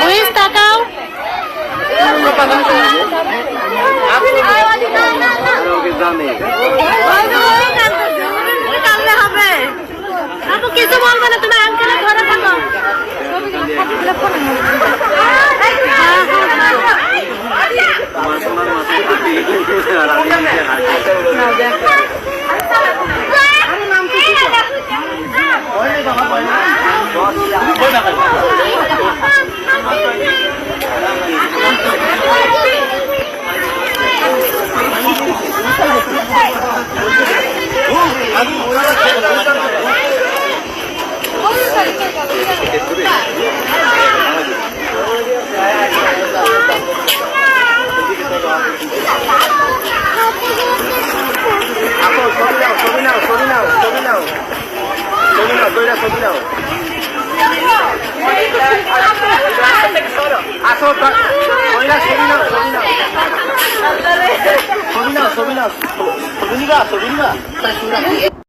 মুইজ তাকাও। কিছু বলবে না তুমি আঙ্কেলের ঘরে থাকো। ছবি নাও ছবি নাও ছবি নাও ছবি নাও ছবি নাও দুইটা ছবি নাও আসো দুইটা ছবি নাও ছবি নাও ছবি নাও ছবি নিবা ছবি নিবা